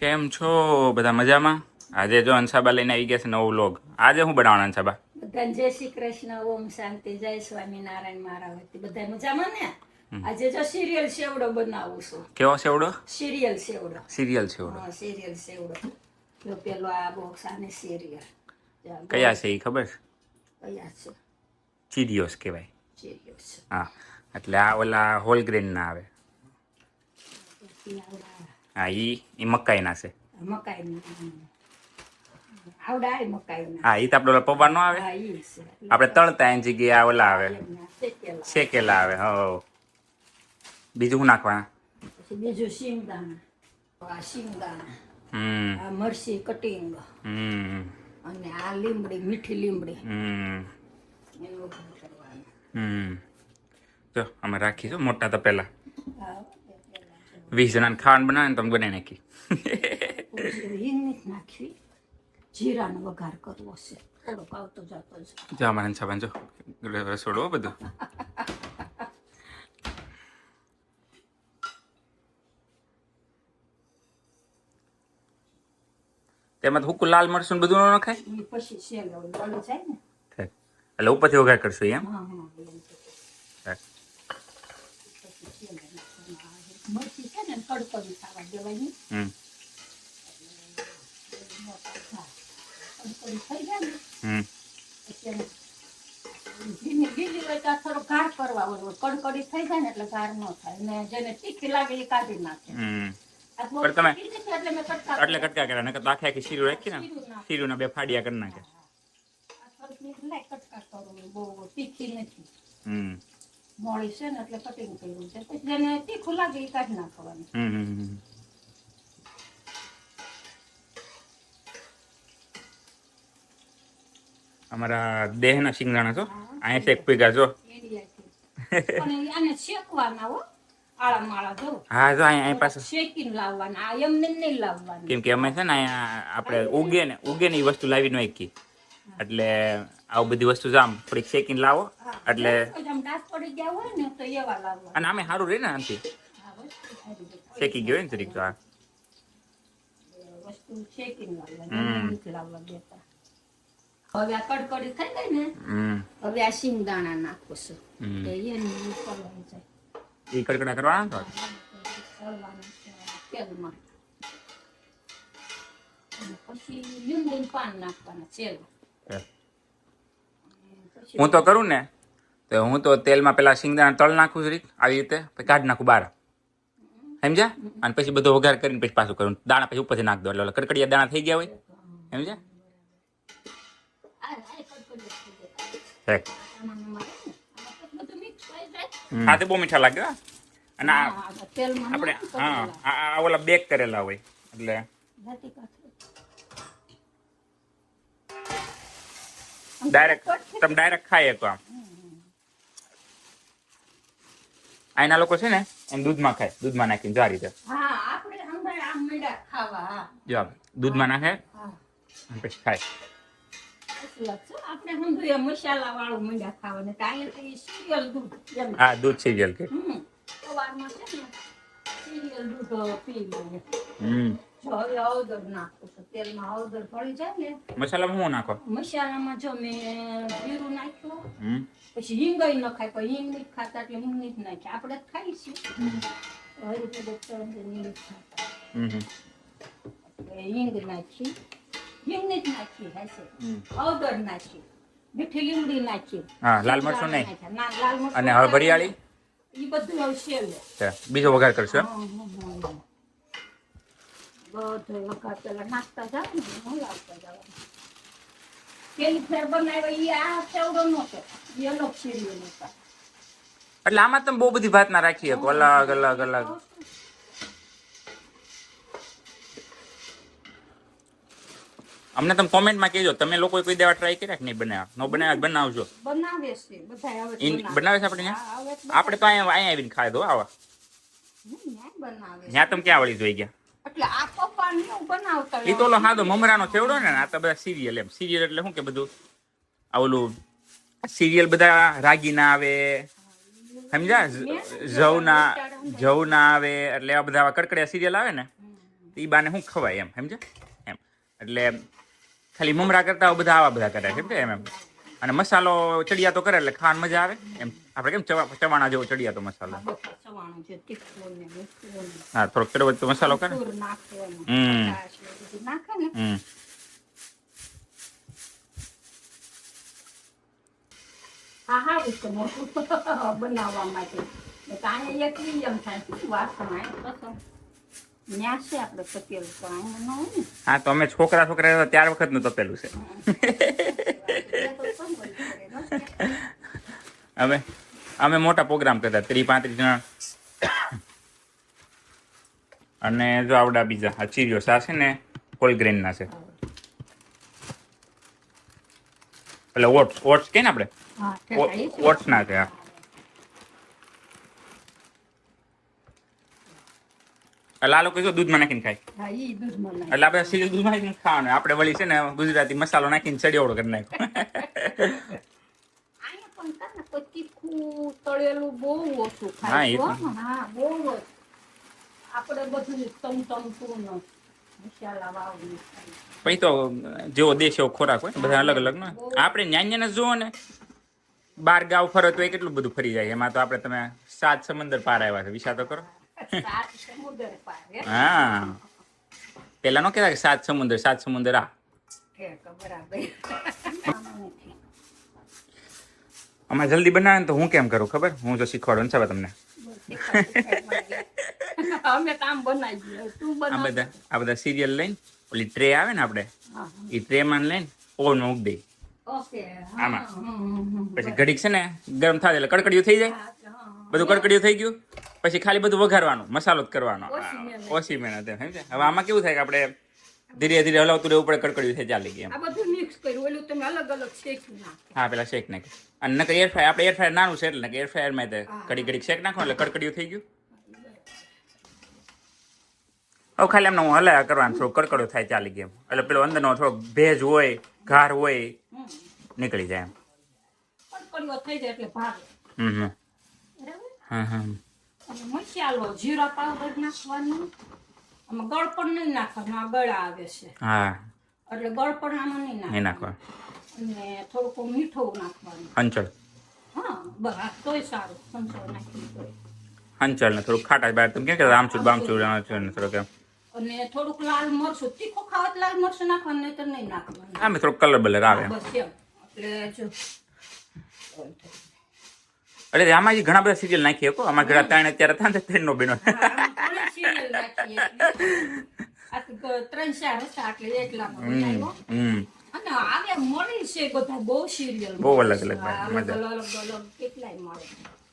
કેમ છો? બધા મજામાં? આજે જો અંશાબા લઈને આવી ગયા છે નવો વ્લોગ. આજે હું બનાવવાના અંશાબા? બધાને જય શ્રી કૃષ્ણ ઓમ શાંતિ જય સ્વામિનારાયણ મારા વતી બધા મજામાં ને? આજે જો સિરિયલ સેવડો બનાવું છું. કેવો સેવડો સિરિયલ સેવડો સિરિયલ સેવડો હા સિરિયલ સેવડો જો પેલો આ બોક્સ આને સિરિયલ. કયા છે એ ખબર? કયા છે? ચીરિયોસ કહેવાય. ચીરિયોસ હા એટલે આ ઓલા હોલ ગ્રેન ના આવે. હા ઈ ઈ મકાઈના છે. મકાઈ આવડા આય ના હા ઈ તો આપણે પૌવા નો આવે? હા ઈ છે. આપણે તળતા એની જગ્યાએ ઓલા આવે. શેકેલા. આવે હો બીજું શું નાખવાના? બીજું શિંગદાણા. આ શિંગદાણા. હમ. આ મરસી કટિંગ. હમ. અને આ લીમડી મીઠી લીમડી હમ. હમ. જો અમે રાખીશું મોટા તો પહેલા. આ વીસ જણાને ખાવાનું બનાવે ને તમે બનાવી નાખી નાખવી જીરાનો વઘાર કરવો છે થોડોક આવતો જતો છે જો અંશાબાન જો રસોડું બધું તેમાં હુકું લાલ મરચું બધું ન નખાય પછી શેલ જાય ને એટલે ઉપરથી વઘાર કરશું એમ હા હા એમ તો. ઠીક. પછી શેલો નાખવાનો. મરચી છે ને કડકડી ખાવા દેવાની હમ કડકડી થઈ જાય ને હમ પછી એને ભીની ગીલી હોય તો આ થોડો ઘાર કરવા હોય કડકડી થઈ જાય ને એટલે ઘાર ન થાય ને જેને તીખી લાગે એ કાઢી નાખે હમ આ બહુ પણ તમે- તીખી નથી એટલે મેં કટકા એટલે કટકા કર્યા નકર તો આખે આખી શીરું રાખી ને શીરુંના બે ફાડિયા કરી નાખે આ થોડીક મેં લાઈ કટકા કરું બહુ તીખી નથી હમ મોળી છે ને એટલે કટિંગ કર્યું છે. પછી તીખું લાગે એ કાઢી નાખવાનું. અમારા દેહના શિંગદાણા છો? અહીંયા એક પીગા આને શેકવાના હો. આળા માળા જો. હા જો અહીંયા અહીં પાસે શેકીને લાવવાના. આ એમને નહીં લાવવાના. કેમ કે અમે છે ને અહીંયા આપણે ઉગે ને ઉગે ને એ વસ્તુ લાવી ન એકી એટલે આવું બધી વસ્તુ જામ થોડીક શેકીને લાવો એટલે અને આમે સારું રહે ને આનાથી. આ વસ્તુ સારી રીતે. શેકી ગયો ને તરીક તો આ. હવે આ કડકડી થઈ ગઈ ને હવે આ શિંગદાણા નાખું છું. એ કડકડા કરવાના તો? છે પછી લીંબુનું પાન નાખવાના પછી હું. તો કરું ને તો હું તો તેલમાં પેલા શિંગદાણા તળ નાખું છું આવી રીતે પછી કાઢ નાખું બહાર સમજ્યા? અને પછી બધો વઘાર કરીને પછી પાછું કરું. દાણા પછી ઉપરથી નાખ દો એટલે કડકડિયા દાણા થઈ ગયા હોય. સમજ્યા. હા તે બહુ મીઠા લાગે અને આપણે હા આ આ ઓલા બેક કરેલા હોય. એટલે ડાયરેક્ટ તમે ડાયરેક્ટ ખાઈ શકો આમ. આના લોકો છે ને એમ દૂધમાં ખાય દૂધમાં નાખીને જો આ રીતે. જો દૂધમાં નાખે પછી ખાય. હા દૂધ સિરિયલ કે. હમ. મસાલામાં શું નાખો? મસાલામાં જો મેં જીરું નાખ્યું પછી હિંગય ન ખાય પણ હિંગ નથી ખાતા એટલે હિંગ નથી નાખી આપણે જ ખાઈશું હરી ડોક્ટર હિંગ હિંગ નાખી. હિંગ નથી નાખી હશે. હળદર નાખી. મીઠી લીમડી નાખી. હા લાલ મરચું નહીં. અને હળભળિયાળી બધું બીજો વઘાર કરશો એમ? બધો વખત પેલા નાખતા જાવ ને હું લાવતા જાવ પેલી ફેર બનાવ્યા ઈ આ ચવડો નહોતો ઈ અલગ સિરિયલ હતા એટલે આમાં તમે બહુ બધી ભાત ના રાખી શકો. અલગ અલગ અલગ. અમને તમે કોમેન્ટમાં કહેજો. તમે લોકો કોઈ દેવા ટ્રાય કર્યા કે નહીં બનાવ્યા? નો બનાવ્યા બનાવજો. બનાવે છે બધા બનાવે છે આપણે આપણે તો અહીંયા અહીંયા આવીને ખાય દો આવા. ત્યાં તમે ક્યાં વળી જોઈ ગયા? એટલે આ પપ્પા ને બનાવતા એ તો ઓલો સાદો મમરાનો ને આ તો બધા સિરિયલ એમ. સિરિયલ એટલે શું કે બધું? આ ઓલું સિરિયલ બધા રાગીના આવે સમજ્યા? જવના જવના આવે એટલે આ બધા કડકડિયા સિરિયલ આવે ને એ બાને શું ખવાય એમ સમજ્યા? એમ. એટલે ખાલી મમરા કરતા બધા આવા બધા કરે છે એમ એમ. અને મસાલો ચડિયાતો કરે એટલે ખાવાની મજા આવે. એમ આપણે કેમ ચવાણા જેવો ચડિયાતો મસાલો. ને મીઠું ને. હા થોડોક ચડવો તો મસાલો કરે. હમ. હમ. બનાવવા માટે. હા તો અમે છોકરા છોકરા ત્યાર વખત વખતનું તપેલું છે. ન? અમે અમે મોટા પ્રોગ્રામ કરતા ત્રી પાંત્રીસ જણા. અને જો આવડા બીજા આ ચીરિયો સા છે ને હોલગ્રેનના છે. એટલે ઓટ્સ ઓટ્સ કે ને આપણે ઓટ્સ ના છે હા. એટલે આ લોકો દૂધમાં નાખીને ખાય? એટલે આપણે સીધું દૂધમાં નાખીને ખાવાનું. આપણે વળી છે ને ગુજરાતી મસાલો નાખીને ચડિયોડો કરી નાખ્યો. આપણે બધું તમતમતું. પછી તો જેવો દેશ એવો ખોરાક હોય બધા અલગ અલગ ને. આપણે ન્યાન્યાને જુઓ ને બાર ગાવ ફરો તો એ કેટલું બધું ફરી જાય. એમાં તો આપણે તમે સાત સમંદર પાર આવ્યા છે. વિચાર તો કરો. હે? પેલા નો કેતા સાત સમુદ્ર સાત સમુદ્ર આ. આમાં જલ્દી બનાવે તો હું કેમ કરું ખબર? હું જો શીખવાડું ને સાહેબ તમને. આ બધા આ બધા સિરિયલ લઈને ઓલી ટ્રે આવે ને આપણે એ એ ટ્રેમાં લઈને ઓવન મૂકી દઈ આમાં. પછી ઘડીક છે ને ગરમ થાય એટલે કડકડિયું થઈ જાય. બધું કડકડિયું થઈ ગયું. પછી ખાલી બધું વઘારવાનું મસાલો જ કરવાનો. ઓછી મહેનત. એમ? હવે આમાં કેવું થાય કે આપણે ધીરે ધીરે હલાવતું રહેવું પડે કડકડ્યું થાય ચાલી ગઈ એમ. હા પેલા શેક નાખે અને નકર એર ફ્રાય આપણે એર ફ્રાયર નાનું છે એટલે એર ફ્રાયરમાં કડી ઘડી શેક નાખો એટલે કડકડ્યું થઈ ગયું. હવે ખાલી એમને હું હલાયા કરવાનું થોડું કડકડો થાય ચાલી ગયું એટલે પેલો અંદરનો થોડો ભેજ હોય ઘાર હોય નીકળી જાય એમ. હમ હમ. હમ હમ અને મસાલો જીરા પાવડર નાખવાનું. આમાં ગળપણ નહીં નાખવાનું આ ગળા આવે છે. હા. એટલે ગળપણ આમાં નહીં નહીં નાખવાનું. નાખવા. અને થોડુંક મીઠું નાખવાનું. હંચળ. હા બસ આ તોય સારું સંચળ નાખી તોય હંચળ ને થોડું ખાટા બહાર તમે કેમ કે આમચૂર બામચૂર આમચૂર ને થોડુંક એમ. અને થોડુંક લાલ મરચું તીખું ખાવા તો લાલ મરચું નાખવાનું નહીં તો નહીં નાખવાનું. આમે થોડુંક કલર બલર આવે. એમ બસ એમ. એટલે જો. એટલે આમાં હજી ઘણા બધા સિરિયલ નાખી શકો. આમાં ઘણા ત્રણ અત્યારે હતા ને ત્રણ નો બેનો. ત્રણ ચાર હતા એટલે હમ બહુ અલગ અલગ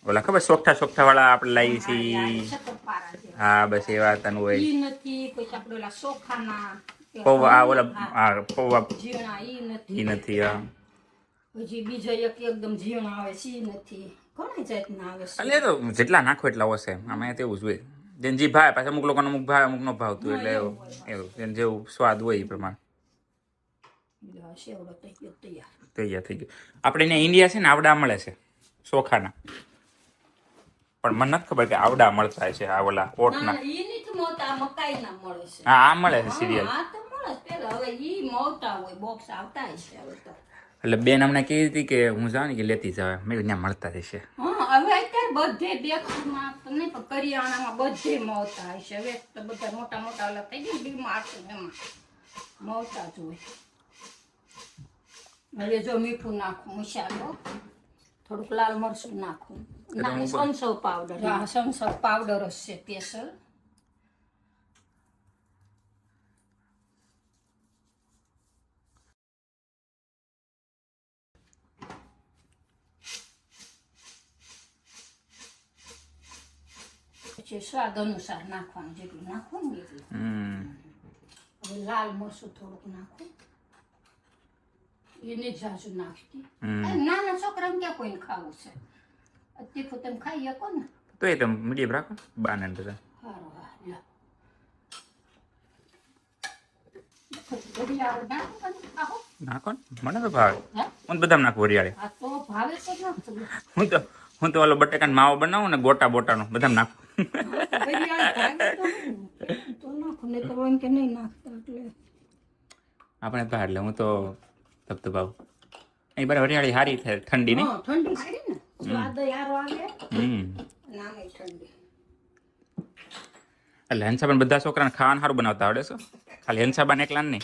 ઓલા ખબર સોખા સોખા વાળા આપણે લાવી છીએ. હા બસ એવા તન હોય. પૌવા ઓલા હા, હા પૌવા ઈ નથી. હા. એક એકદમ આવે નથી. ઘણી જાતના આવે છે? એટલે તો જેટલા નાખો એટલા ઓછે આમાં તેવું જ હોય. જેને જી ભાવે પાછા અમુક લોકોનો અમુક ભાવે અમુક નો ભાવતું એટલે એવું જેને જેવું સ્વાદ હોય એ પ્રમાણે. તૈયાર. થઈ ગયો. આપણે ને ઇન્ડિયા છે ને આવડા મળે છે. ચોખાના પણ મને નથી ખબર કે આવડા મળતા છે આ ઓલા ઓટના. છે. હા આ મળે છે સિરિયલ. હવે ઈ મોટા હોય બોક્સ આવતા હશે હવે તો. એટલે બેન અમને કહી હતી કે હું જાઉં ને કે લેતી જાવ મેં કીધું ત્યાં મળતા રહેશે હા હવે અત્યારે બધે દેખાડમાં તો નહીં પણ કરિયાણામાં બધે મળતા હશે. હવે તો બધા મોટા મોટા ઓલા થઈ ગયા બીમાર છે એમાં. મળતા જ હોય. હવે જો મીઠું નાખું મસાલો થોડુંક લાલ મરચું નાખું. ના હું સંસવ પાવડર હા સંસવ પાવડર જ છે સ્પેશિયલ. પછી સ્વાદ અનુસાર નાખવાનું જેટલું નાખવું ને એટલું. હવે લાલ મરચું થોડુંક નાખું. એને જાજુ નાખતી નાના છોકરાને ક્યાં કોઈને ખાવું છે? તીખું તમે ખાઈ શકો ને. તો એ તમે મીડિયમ રાખો બાને બધા. સારું હા નાખો મને તો ભાવે. હે? બધા નાખું વરિયાળે. આ તો ભાવે છે નાખતું. હું તો હું તો ઓલો બટેકાનો માવો બનાવું ને ગોટા બોટાનો બધા નાખું. આપણે તો એટલે હું તો ધબધબાવું. અહીં બરાબર હરિયાળી સારી થાય, ઠંડી ને એટલે હંસાબેન બધા છોકરાને ખાવાનું સારું બનાવતા આવડે છે? ખાલી હંસાબાને એકલા નહીં?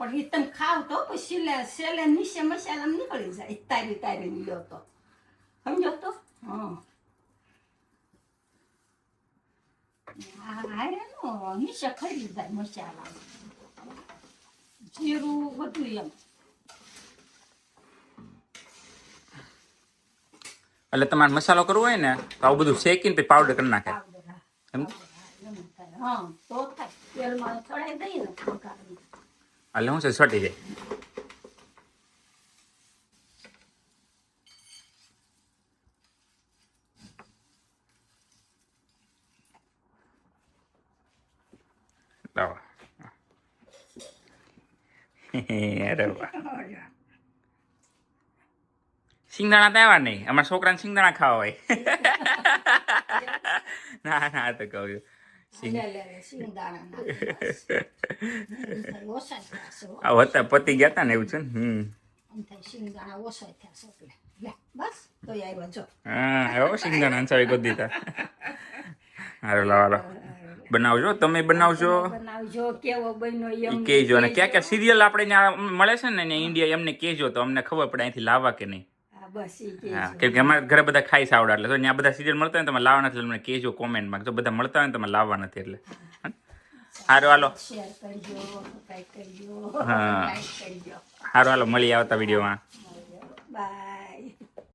પણ એ તમે ખાવ તો પછી સેલે નીચે મસાલા નીકળી જાય. તારી તારી લ્યો તો. સમજો? તો? હા. હારે નો નીચે ખરી જાય મસાલા. જીરું બધું એમ. એટલે તમારે મસાલો કરવો હોય ને તો આવું બધું શેકીને પછી પાવડર કરી નાખે. એમ? હા તો થાય. તેલમાં ચડાઈ દઈએ ને. એટલે શું છે સટી જાય સિંગદાણા તો આવ્યા નહીં અમારા છોકરાને સિંગદાણા ખાવા હોય ના ના તો કહું હતા પતી ગયા હતા ને એવું છે ને? હમ. તો. બનાવજો તમે બનાવજો. કહેજો અને ક્યાં ક્યાં સિરિયલ આપણે ત્યાં મળે છે ને ઇન્ડિયા એમને કહેજો તો અમને ખબર પડે અહીંથી લાવવા કે નહીં. કેમ કે અમારા ઘરે બધા ખાઈ સાવડા એટલે. તો ત્યાં બધા સિરિયલ મળતા હોય ને તમે લાવવા નથી એટલે મને કહેજો કોમેન્ટમાં તો બધા મળતા હોય ને તમે લાવવા નથી એટલે. હારો હાલો. હા. હારો હાલો મળી આવતા વિડીયોમાં. બાય